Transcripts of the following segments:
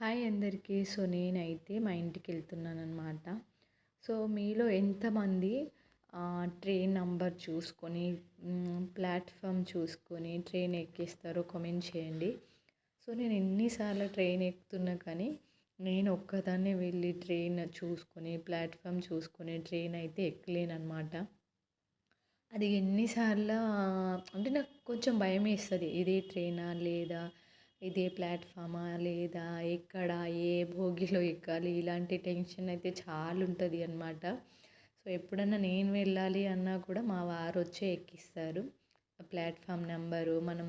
Hi అందరికీ. So నేనైతే మా ఇంటికి వెళ్తున్నాను అనమాట సో మీలో ఎంతమంది ట్రైన్ నంబర్ చూసుకొని ప్లాట్ఫామ్ చూసుకొని ట్రైన్ ఎక్కిస్తారో కమెంట్ చేయండి. సో నేను ఎన్నిసార్లు ట్రైన్ ఎక్కుతున్నా కానీ నేను ఒక్కదాన్నే వెళ్ళి ట్రైన్ చూసుకొని ప్లాట్ఫామ్ చూసుకొని ట్రైన్ అయితే ఎక్కలేనమాట అది ఎన్నిసార్లు అంటే నాకు కొంచెం భయం వేస్తుంది ఇదే ట్రైనా లేదా ఇదే ప్లాట్ఫామా? లేదా ఎక్కడ? ఏ భోగిలో ఎక్కాలి? ఇలాంటి టెన్షన్ అయితే చాలా ఉంటుంది అనమాట సో ఎప్పుడన్నా నేను వెళ్ళాలి అన్నా కూడా మా వారు వచ్చే ఎక్కిస్తారు. ప్లాట్ఫామ్ నెంబరు మనం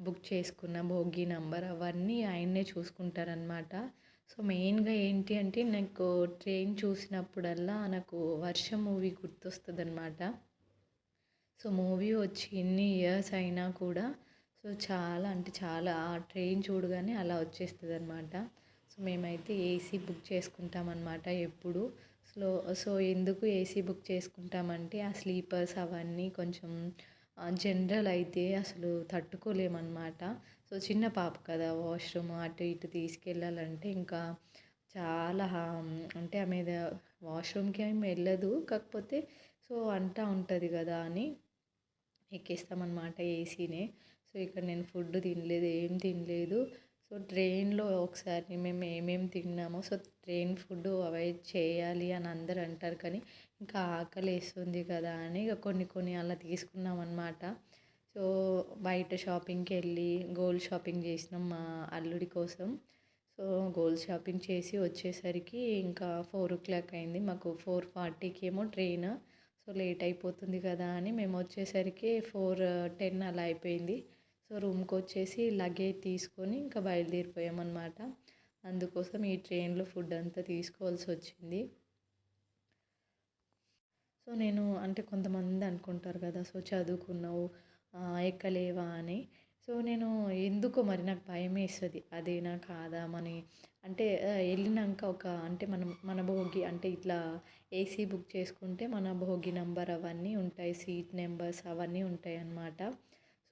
బుక్ చేసుకున్న భోగి నెంబర్ అవన్నీ ఆయన్నే చూసుకుంటారనమాట సో మెయిన్గా ఏంటి అంటే నాకు ట్రైన్ చూసినప్పుడల్లా నాకు వర్షం మూవీ గుర్తొస్తుంది అనమాట సో మూవీ వచ్చి ఎన్ని ఇయర్స్ అయినా కూడా సో చాలా అంటే చాలా ఆ ట్రైన్ చూడగానే అలా వచ్చేస్తుంది అనమాట సో మేమైతే ఏసీ బుక్ చేసుకుంటామన్నమాట ఎప్పుడు. స్లో సో ఎందుకు ఏసీ బుక్ చేసుకుంటామంటే ఆ స్లీపర్స్ అవన్నీ కొంచెం జనరల్ అయితే అసలు తట్టుకోలేమన్నమాట. సో చిన్న పాప కదా వాష్రూమ్ అటు ఇటు తీసుకెళ్ళాలంటే ఇంకా చాలా అంటే ఆమె వాష్రూమ్కి ఏమి వెళ్ళదు కాకపోతే సో అంటా ఉంటుంది కదా అని ఎక్కేస్తామన్నమాట ఏసీనే. సో ఇక్కడ నేను ఫుడ్ తినలేదు ఏం తినలేదు. సో ట్రైన్లో ఒకసారి మేము ఏమేమి తిన్నామో సో ట్రైన్ ఫుడ్ అవాయిడ్ చేయాలి అని అందరు అంటారు కానీ ఇంకా ఆకలి వేస్తుంది కదా అని ఇక కొన్ని కొన్ని అలా తీసుకున్నాం అనమాట సో బయట షాపింగ్కి వెళ్ళి గోల్డ్ షాపింగ్ చేసినాం మా అల్లుడి కోసం. సో గోల్డ్ షాపింగ్ చేసి వచ్చేసరికి ఇంకా ఫోర్ ఓ క్లాక్ అయింది. మాకు ఫోర్ ఫార్టీకి ఏమో ట్రైన్. సో లేట్ అయిపోతుంది కదా అని మేము వచ్చేసరికి ఫోర్ టెన్ అలా అయిపోయింది. సో రూమ్కి వచ్చేసి లగేజ్ తీసుకొని ఇంకా బయలుదేరిపోయామన్నమాట. అందుకోసం ఈ ట్రైన్లో ఫుడ్ అంతా తీసుకోవాల్సి వచ్చింది. సో నేను అంటే కొంతమంది అనుకుంటారు కదా సో చదువుకున్నావు ఎక్కలేవా అని. సో నేను ఎందుకో మరి నాకు భయం వేస్తుంది. అదేనా కాదా మని. అంటే వెళ్ళినాక ఒక అంటే మనం మన భోగి అంటే ఇట్లా ఏసీ బుక్ చేసుకుంటే మన భోగి నెంబర్ అవన్నీ ఉంటాయి సీట్ నెంబర్స్ అవన్నీ ఉంటాయి అన్నమాట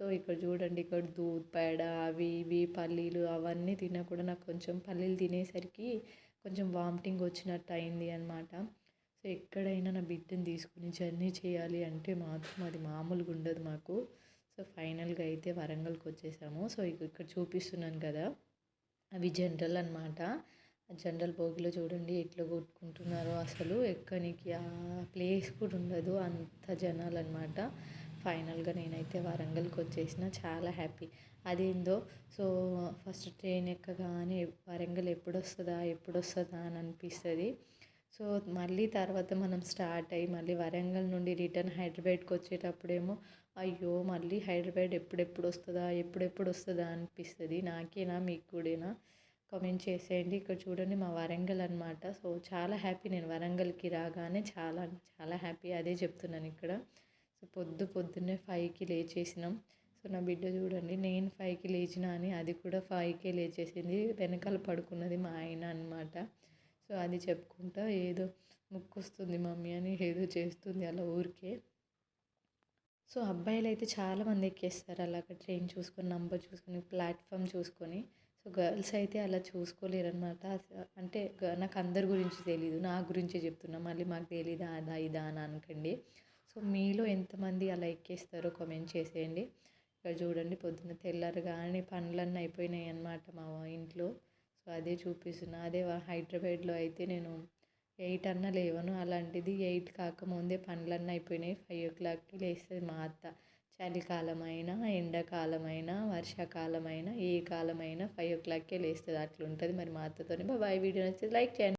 సో ఇక్కడ చూడండి ఇక్కడ దూద్ పేడ అవి ఇవి పల్లీలు అవన్నీ తిన్నా కూడా నాకు కొంచెం పల్లీలు తినేసరికి కొంచెం వామిటింగ్ వచ్చినట్టు అయింది అనమాట సో ఎక్కడైనా నా బిడ్డని తీసుకుని జర్నీ చేయాలి అంటే మాత్రం అది మామూలుగా ఉండదు మాకు. సో ఫైనల్గా అయితే వరంగల్కి వచ్చేసాము. సో ఇక్కడ చూపిస్తున్నాను కదా అవి జనరల్ అనమాట జనరల్ భోగిలో చూడండి ఎట్లా కొట్టుకుంటున్నారో అసలు ఎక్కడికి ఆ ప్లేస్ కూడా ఉండదు అంత జనాలు అనమాట ఫైనల్గా నేనైతే వరంగల్కి వచ్చేసిన చాలా హ్యాపీ. అదేందో సో ఫస్ట్ ట్రైన్ ఎక్కగానే వరంగల్ ఎప్పుడు వస్తుందా ఎప్పుడు వస్తుందా అని అనిపిస్తుంది. సో మళ్ళీ తర్వాత మనం స్టార్ట్ అయ్యి మళ్ళీ వరంగల్ నుండి రిటర్న్ హైదరాబాద్కి వచ్చేటప్పుడేమో అయ్యో మళ్ళీ హైదరాబాద్ ఎప్పుడెప్పుడు వస్తుందా ఎప్పుడెప్పుడు వస్తుందా అనిపిస్తుంది. నాకేనా మీకు కూడానా కామెంట్ చేసేయండి. ఇక్కడ చూడండి మా వరంగల్ అనమాట సో చాలా హ్యాపీ నేను వరంగల్కి రాగానే చాలా చాలా హ్యాపీ. అదే చెప్తున్నాను ఇక్కడ. సో పొద్దు పొద్దున్నే ఫైవ్కి లేచేసినాం. సో నా బిడ్డ చూడండి నేను ఫైవ్కి లేచిన అని అది కూడా ఫైవ్కే లేచేసింది. వెనకాల పడుకున్నది మా ఆయన అనమాట సో అది చెప్పుకుంటా ఏదో ముక్కొస్తుంది మమ్మీ అని ఏదో చేస్తుంది అలా ఊరికే. సో అబ్బాయిలు అయితే చాలామంది ఎక్కేస్తారు అలాగ ట్రైన్ చూసుకొని నంబర్ చూసుకొని ప్లాట్ఫామ్ చూసుకొని. సో గర్ల్స్ అయితే అలా చూసుకోలేరు అనమాట అంటే నాకు అందరి గురించి తెలీదు. నా గురించే చెప్తున్నా. మళ్ళీ మాకు తెలీదా? అదా? ఇదా? అని అనకండి. సో మీలో ఎంతమంది అలా ఎక్కేస్తారో కామెంట్ చేసేయండి. ఇక్కడ చూడండి పొద్దున్న తెల్లారగానే పనులన్నీ అయిపోయినాయి అన్నమాట మా ఇంట్లో. సో అదే చూపిస్తున్నా. అదే హైదరాబాద్లో అయితే నేను ఎయిట్ అన్నా లేవను. అలాంటిది ఎయిట్ కాకముందే పనులన్నీ అయిపోయినాయి. ఫైవ్ ఓ క్లాక్కి లేస్తుంది మా అత్త. చలికాలమైనా ఎండాకాలమైనా వర్షాకాలమైనా ఏ కాలమైనా ఫైవ్ ఓ క్లాక్కే లేస్తుంది. అట్లుంటుంది. మరి మా అత్తతోనే. బాబాయ్ వీడియో నచ్చితే లైక్ చేయండి.